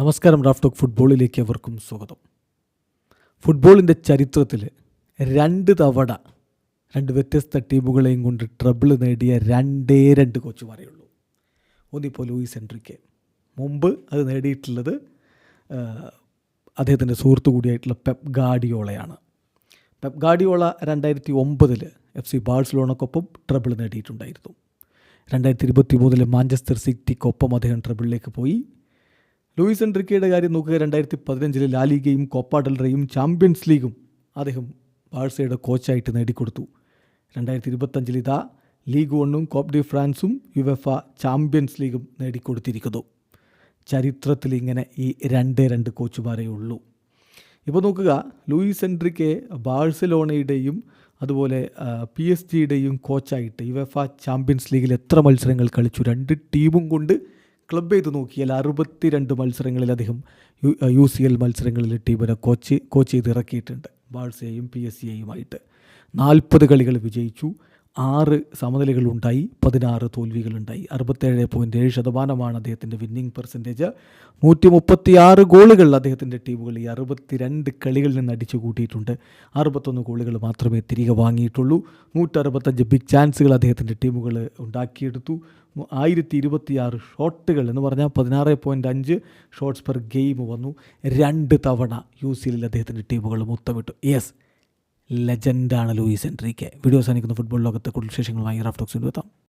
നമസ്കാരം Raf talk ഫുട്ബോളിലേക്ക് അവർക്കും സ്വാഗതം. ഫുട്ബോളിന്റെ ചരിത്രത്തിൽ രണ്ട് തവണ രണ്ട് വ്യത്യസ്ത ടീമുകളെയും കൊണ്ട് ട്രബിൾ നേടിയ രണ്ടേ രണ്ട് കോച്ചുമാരേ ഉള്ളൂ. ഒന്നിപ്പോൾ ലൂയിസ് എൻട്രിക്ക്. മുമ്പ് അത് നേടിയിട്ടുള്ളത് അദ്ദേഹത്തിന്റെ സുഹൃത്തു കൂടിയായിട്ടുള്ള പെപ് ഗാഡിയോളയാണ്. പെപ് ഗാഡിയോള രണ്ടായിരത്തി ഒമ്പതിൽ എഫ് സി ബാഴ്സലോണക്കൊപ്പം ട്രബിൾ നേടിയിട്ടുണ്ടായിരുന്നു. രണ്ടായിരത്തി ഇരുപത്തി മൂന്നിൽ മാഞ്ചസ്റ്റർ സിറ്റിക്കൊപ്പം അദ്ദേഹം ട്രബിളിലേക്ക് പോയി. ലൂയിസ് എൻട്രിക്കയുടെ കാര്യം നോക്കുക. രണ്ടായിരത്തി പതിനഞ്ചിൽ ലാലിഗയും കോപ്പ ചാമ്പ്യൻസ് ലീഗും അദ്ദേഹം ബാഴ്സയുടെ കോച്ചായിട്ട് നേടിക്കൊടുത്തു. രണ്ടായിരത്തി ഇരുപത്തഞ്ചിൽ ഇതാ ലീഗ് വണ്ണും കോപ്പ് ഡി ഫ്രാൻസും യുവഫ ചാമ്പ്യൻസ് ലീഗും നേടിക്കൊടുത്തിരിക്കുന്നു. ചരിത്രത്തിൽ ഇങ്ങനെ ഈ രണ്ടേ രണ്ട് കോച്ചുമാരേ ഉള്ളൂ. ഇപ്പോൾ നോക്കുക ലൂയിസ് എൻട്രിക്കെ ബാഴ്സലോണയുടെയും അതുപോലെ പി എസ് ജിയുടെയും കോച്ചായിട്ട് യുവഫ ചാമ്പ്യൻസ് ലീഗിൽ എത്ര മത്സരങ്ങൾ കളിച്ചു? രണ്ട് ടീമും കൊണ്ട് ക്ലബ് ചെയ്ത് നോക്കിയാൽ അറുപത്തിരണ്ട് മത്സരങ്ങളിൽ അദ്ദേഹം യു യു സി എൽ മത്സരങ്ങളിൽ ടീമിനെ കോച്ച് കോച്ച് ചെയ്ത് ഇറക്കിയിട്ടുണ്ട്. ബാഴ്സയെയും പി എസ് സിയെയുമായിട്ട് നാൽപ്പത് കളികൾ വിജയിച്ചു. ആറ് സമനിലകളുണ്ടായി പതിനാറ് തോൽവികളുണ്ടായി. അറുപത്തേഴ് പോയിന്റ് ഏഴ് ശതമാനമാണ് അദ്ദേഹത്തിന്റെ വിന്നിംഗ് പെർസെന്റേജ് നൂറ്റി മുപ്പത്തി ആറ് ഗോളുകൾ അദ്ദേഹത്തിന്റെ ടീമുകൾ ഈ അറുപത്തിരണ്ട് കളികളിൽ നിന്ന് അടിച്ചു കൂട്ടിയിട്ടുണ്ട് അറുപത്തൊന്ന് ഗോളുകൾ മാത്രമേ തിരികെ വാങ്ങിയിട്ടുള്ളൂ. നൂറ്ററുപത്തഞ്ച് ബിഗ് ചാൻസുകൾ അദ്ദേഹത്തിന്റെ ടീമുകൾ ഉണ്ടാക്കിയെടുത്തു. ആയിരത്തി ഇരുപത്തിയാറ് ഷോട്ടുകൾ എന്ന് പറഞ്ഞാൽ പതിനാറ് പോയിന്റ് അഞ്ച് ഷോട്ട്സ് പെർ ഗെയിം വന്നു. രണ്ട് തവണ യു സി എല്ലിൽ അദ്ദേഹത്തിന്റെ ടീമുകൾ മുത്തമിട്ടു യെസ് ലെജൻഡാണ് ലൂയിസ് എൻട്രിക്ക്. വീഡിയോ സാധിക്കുന്ന ഫുട്ബോൾ ലോകത്തെ കൂടുതൽ വിശേഷങ്ങളുമായി റാഫ്റ്റോക്സിൽ എത്താം.